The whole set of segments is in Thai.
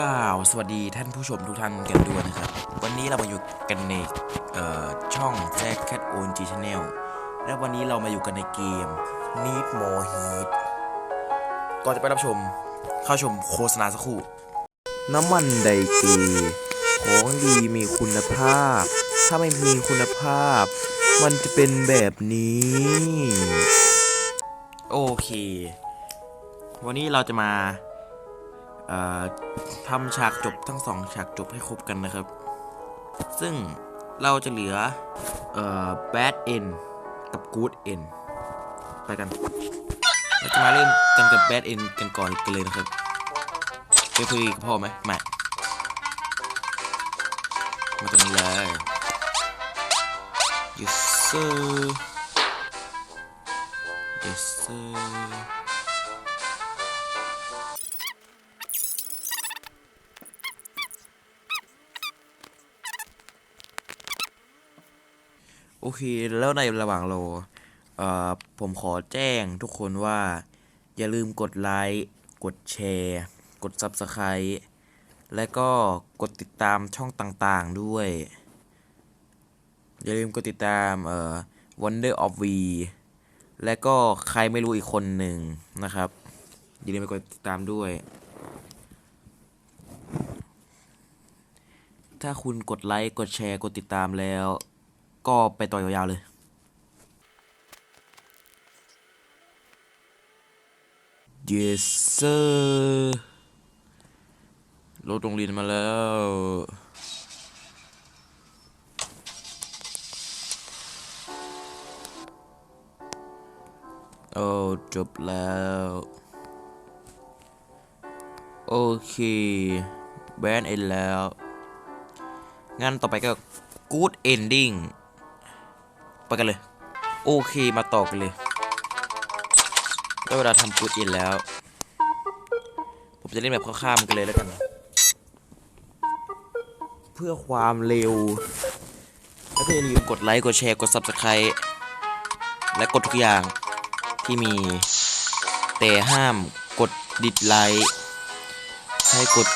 ก้าวสวัสดีท่านผู้ชมทุกท่านกันด้วยนะครับ วันนี้เรามาอยู่กันในช่อง Jack Cat o n G Channel และวันนี้เรามาอยู่กันในเกม Need More Heat ก่อนจะไปรับชม เข้าชมโฆษณาสักครู่ น้ำมันไดเกของดีมีคุณภาพ ถ้าไม่มีคุณภาพ มันจะเป็นแบบนี้ โอเค วันนี้เราจะมา ทำฉากจบทั้งสองฉากจบให้ครบกันนะครับ ซึ่งเราจะเหลือเอ่อ bad end กับ good end ไปกัน เราจะมาเริ่มกันกับ bad end กันก่อนกันเลยนะครับไปคุยกับพ่อไหมไม่มาตรงนี้เลย yes sir yes sir โอเค แล้วในระหว่างรอเอ่อผมขอแจ้งทุกคนว่า อย่าลืมกดไลค์กดแชร์ กด Subscribe และก็กดติดตามช่องต่างๆด้วย อย่าลืมกดติดตามเอ่อ Wonder of V และก็ใครไม่รู้อีกคนหนึ่งนะครับ อย่าลืมไปกดติดตามด้วย ถ้าคุณกดไลค์ กดแชร์ กดติดตามแล้ว ก็ไปต่อยาวๆเลย yes sir รถโรงเรียนมาแล้วโอ้จบแล้ว โอเคแบนเอ็นแล้ว งั้นต่อไปก็ good ending ไปกันเลย โอเคมาต่อกันเลยได้เวลาทำ good end แล้ว ผมจะเล่นแบบข้ามกันเลยแล้วกัน เพื่อความเร็วแล้วก็อย่าลืมกดไลค์ กดแชร์ กด subscribe และกดทุกอย่างที่มี แต่ห้ามกดดิสไลค์ให้กด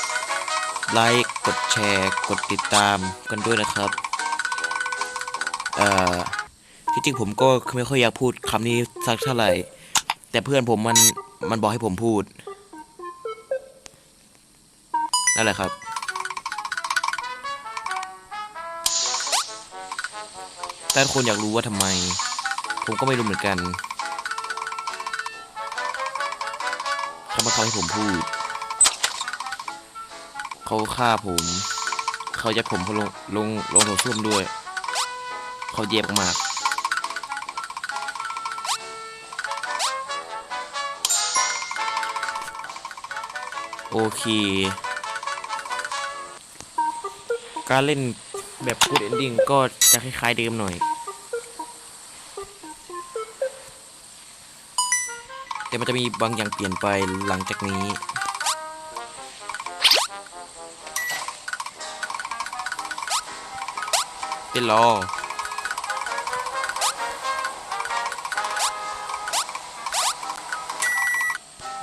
ไลค์กดแชร์ กดติดตามกันด้วยนะครับ เอ่อ ที่จริงผมก็ไม่ค่อยอยากพูดคำนี้สักเท่าไหร่ แต่เพื่อนผมมันมันบอกให้ผมพูด นั่นแหละครับ แต่คนอยากรู้ว่าทำไม ผมก็ไม่รู้เหมือนกันเขามาเขาให้ผมพูด เขาฆ่าผม เขายัดผมเขาลงลงลงโถส้วมด้วย เขาเย็บมาก โอเค การเล่นแบบ good ending ก็จะคล้ายๆเดิมหน่อย แต่มันจะมีบางอย่างเปลี่ยนไปหลังจากนี้เต้นรอ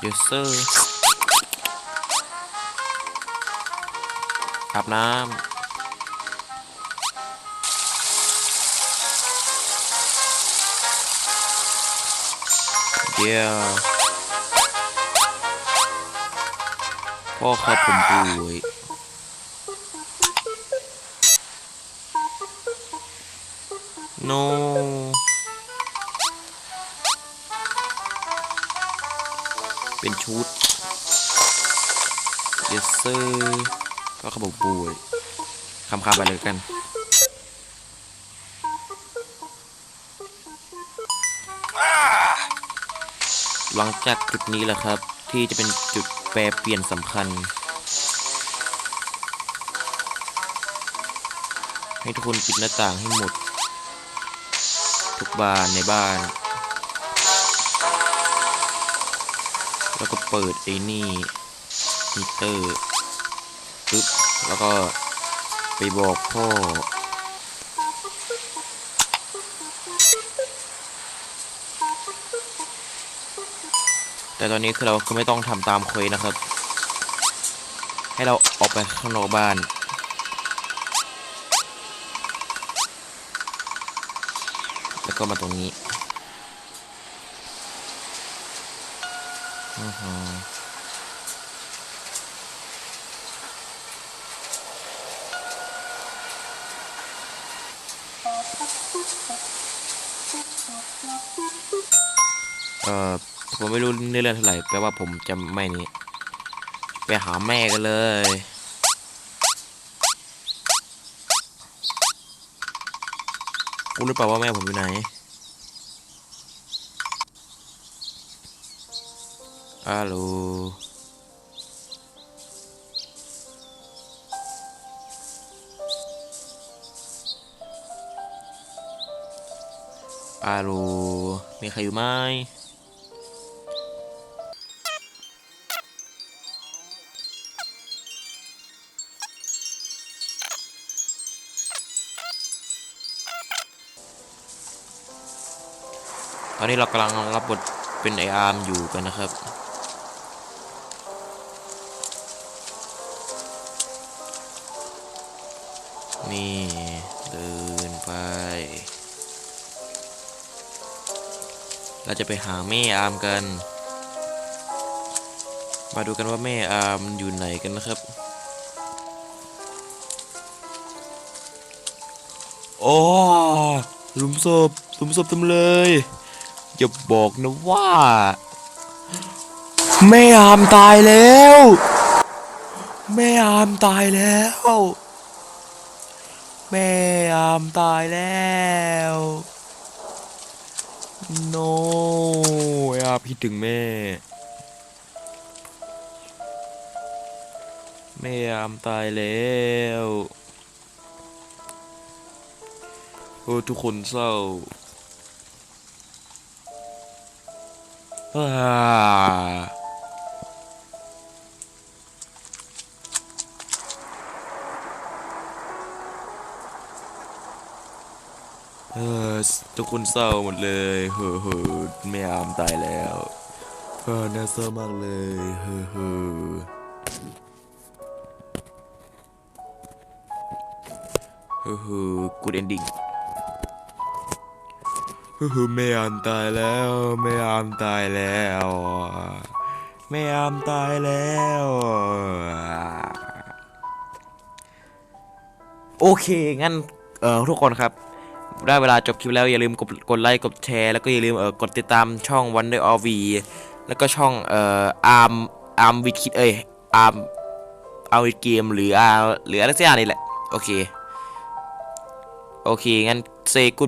yes sir อร์าบน้ำเดี๋ยวพ่อครับผมป่วย no เป็นชุด yes sir ก็ขบป่วยคำคำไปเลยกันหลังจากจุดนี้แหละครับ ที่จะเป็นจุดแปรเปลี่ยนสำคัญ ให้ทุกคนปิดหน้าต่างให้หมด ทุกบานในบ้าน แล้วก็เปิดไอ้นี่ฮีเตอร์ ปึ๊บแล้วก็ไปบอกพ่อ แต่ตอนนี้คือเราก็ไม่ต้องทำตามเควสนะครับ ให้เราออกไปข้างนอกบ้านแล้วก็มาตรงนี้อื้อหื เอ่อผมไม่รู้เนื้อเรื่องเท่าไหร่แปลว่าผมจะไม่นี้ ไปหาแม่กันเลยรู้หรือเปล่าว่าแม่ผมอยู่ไหนฮัลโหล ฮัลโลมีใครอยู่ไหมตอนนี้เรากำลังรับบทเป็นไออาร์มอยู่กันนะครับ นี่เดินไป เราจะไปหาแม่อาร์มกัน มาดูกันว่าแม่อาร์มอยู่ไหนกันนะครับ โอ้หลุมศพหลุมศพเต็มเลยอย่าบอกนะว่า แม่อามตายแล้ว แม่อามตายแล้ว แม่อามตายแล้ว โนอาพี่ถึงแม่ แม่อามตายแล้วโอ้ทุกคนเศร้าอ่า เออทุกคนเศร้าหมดเลยเฮ้อเฮ้อแม่อามตายแล้วเออน่าเศร้ามากเลยเฮ้อเฮ้อเฮ้อเฮ้อ good ending ฮู้ฮู้แม่อามตายแล้วแม่อามตายแล้วแม่อามตายแล้วโอเคงั้นเอ่อทุกคนครับ ได้เวลาจบคลิปแล้วอย่าลืมกดกดไลค์กดแชร์แล้วก็อย่าลืมเออกดติดตามช่อง Wonder of V แล้วก็ช่องเอ่อ Arm Arm w i t h เอ้ย Arm Arm with Game หรือ Arm หรืออะไรสักอย่างนี่แหละ โอเค โอเค งั้น say good